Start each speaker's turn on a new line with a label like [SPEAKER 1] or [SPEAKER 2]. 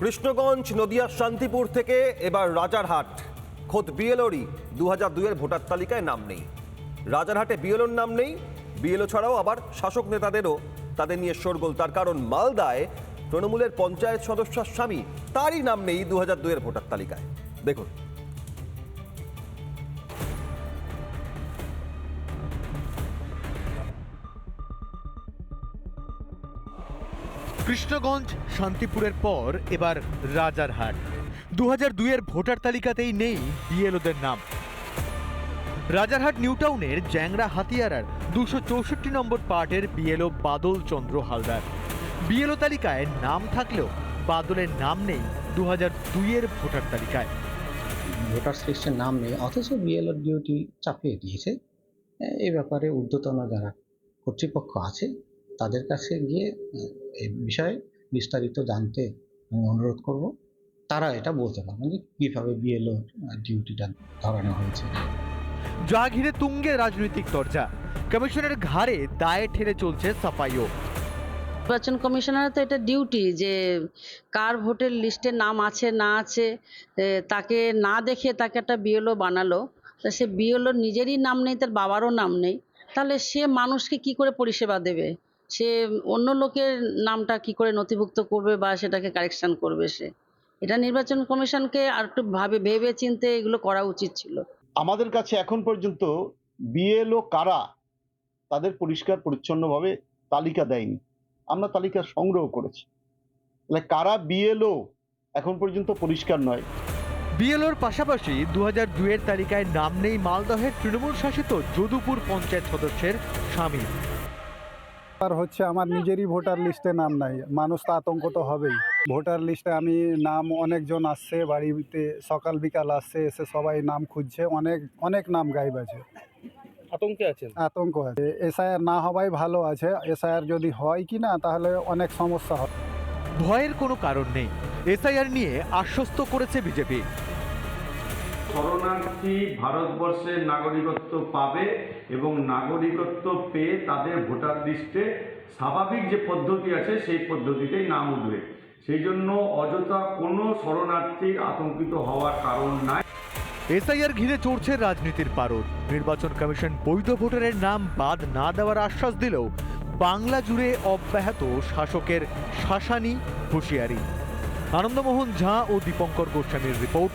[SPEAKER 1] কৃষ্ণগঞ্জ, নদিয়ার শান্তিপুর থেকে এবার রাজারহাট। খোদ বিএলওরই দু হাজার দুইয়ের ভোটার তালিকায় নাম নেই। রাজারহাটে বিএলওর নাম নেই। বিএলও ছাড়াও আবার শাসক নেতাদেরও তাদের নিয়ে শোরগোল। তার কারণ মালদায় তৃণমূলের পঞ্চায়েত সদস্যার স্বামী, তারই নাম নেই দু হাজার দুইয়ের ভোটার তালিকায়। দেখুন।
[SPEAKER 2] কৃষ্ণগঞ্জ, শান্তিপুরের পর এবার রাজারহাট। দু হাজার দুইয়ের ভোটার তালিকাতেই নেই বিএলওদের নাম। রাজারহাট নিউটাউনের জ্যাংরা হাতিয়ারার দুশো চৌষট্টি নম্বর পার্টের বিএলও বাদল চন্দ্র হালদার। বিএলও তালিকায় নাম থাকলেও বাদলের নাম নেই দু হাজার দুইয়ের ভোটার তালিকায়।
[SPEAKER 3] ভোটার লিস্টের নাম নেই, অথচ বিএলওর ডিউটি চাপিয়ে দিয়েছে। এ ব্যাপারে ঊর্ধ্বতন যারা কর্তৃপক্ষ আছে তাদের কাছে গিয়ে এই বিষয়ে বিস্তারিত জানতে আমি অনুরোধ করব। তারা এটা বলতে পারবেন যে কীভাবে বিএলও ডিউটিটা ধরানো হয়েছে।
[SPEAKER 2] যা ঘিরে তুঙ্গে রাজনৈতিক চর্চা কমিশনের ঘাড়ে দায়ে ঠেলে চলছে সাফাইও।
[SPEAKER 4] নির্বাচন কমিশনার তো এটা ডিউটি যে কার ভোটের লিস্টে নাম আছে না আছে তাকে না দেখে তাকে একটা বিএলও বানালো। তা সে বিএলও নিজেরই নাম নেই তার বাবারও নাম নেই। তাহলে সে মানুষকে কি করে পরিষেবা দেবে? সে অন্য লোকের নামটা কি করে নথিভুক্ত করবে বা সেটাকে কারেকশন করবে সে? এটা নির্বাচন কমিশনকে আর একটু ভাবে ভেবে চিনতে এগুলো করা উচিত ছিল।
[SPEAKER 5] আমাদের কাছে এখন পর্যন্ত বিএলও কারা তাদের পরিষ্কার পরিচ্ছন্নভাবে তালিকা দেয়নি। আমরা তালিকা সংগ্রহ করেছি। তাহলে কারা বিএলও এখন পর্যন্ত পরিষ্কার নয়?
[SPEAKER 2] বিএলওর পাশাপাশি দু হাজার দুইয়ের তালিকায় নাম নেই মালদহের তৃণমূল শাসিত যদুপুর পঞ্চায়েত সদস্যের স্বামী।
[SPEAKER 6] আর হচ্ছে আমার নিজেরই ভোটার লিস্টে নাম নাই। মানুষ তো আতঙ্ক তো হবেই। ভোটার লিস্টে আমি নাম অনেকজন আসছে বাড়িতে সকাল বিকাল আসছে এসে সবাই নাম খুঁজছে অনেক অনেক নাম গাইব আছে।
[SPEAKER 7] আতঙ্কে আছেন?
[SPEAKER 6] আতঙ্ক আছে। এসআইআর না হওয়াই ভালো আছে। এসআইআর যদি হয় কি না তাহলে অনেক সমস্যা হবে।
[SPEAKER 2] ভয়ের কোনো কারণ নেই। এসআইআর নিয়ে আশ্বস্ত করেছে বিজেপি।
[SPEAKER 8] শরণার্থী ভারতবর্ষের নাগরিকত্ব পাবে এবং নাগরিকত্ব পেয়ে তাদের ভোটার লিস্টে স্বাভাবিক যে পদ্ধতি আছে, সেই পদ্ধতিতেই নাম উঠবে। সেই জন্য অযথা কোনো শরণার্থীর আতঙ্কিত হওয়ার কারণ নাই।
[SPEAKER 2] এসআইআর ঘিরে চড়ছে রাজনীতির পারদ। নির্বাচন কমিশন বৈধ ভোটারের নাম বাদ না দেওয়ার আশ্বাস দিলেও বাংলা জুড়ে অব্যাহত শাসকের শাসানি হুঁশিয়ারি। আনন্দমোহন ঝা ও দীপঙ্কর গোস্বামীর রিপোর্ট।